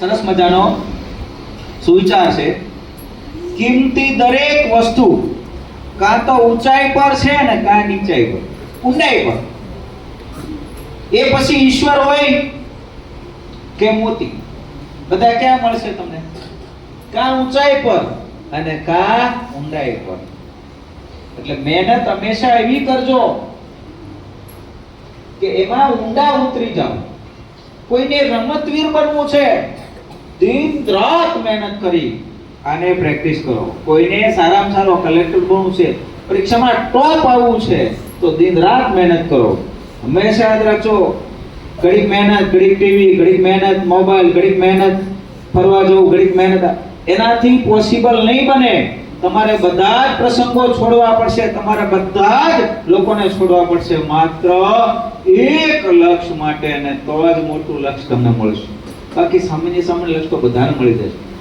સરસ મજાનો સુવિચાર છે. કિંમતી દરેક વસ્તુ કાં તો ઊંચાઈ પર છે ને કાં નીચાઈ પર. ઊંડાઈ પર. એ પછી ઈશ્વર હોય કે મોતી. બધા ક્યાં મળશે તમને? કાં ઊંચાઈ પર અને કાં ઊંડાઈ પર. એટલે મહેનત હંમેશા એવી કરજો કે એમાં ઊંડા ઉતરી જાઓ. કોઈને રમતવીર બનવું છે દિન રાત મહેનત કરી આને પ્રેક્ટિસ કરો. કોઈને સારામાં સારો કલેક્ટર બનવું છે, પરીક્ષામાં ટોપ આવવું છે, તો દિન રાત મહેનત કરો. હંમેશા યાદ રાખજો ઘડીક મહેનત ઘડીક ટીવી ઘડીક મહેનત મોબાઈલ ઘડીક મહેનત, ફરવા જવું ઘડીક મહેનત, એનાથી પોસિબલ નહીં બને. તમારે બધા જ પ્રસંગો છોડવા પડશે, તમારે બધા જ લોકોને છોડવા પડશે. માત્ર એક લક્ષ્ય માટે અને તો જ મોટું લક્ષ્ય તમને મળશે. બાકી સામાન્ય સામાન્ય લક્ષ્ય તો બધાને મળી જશે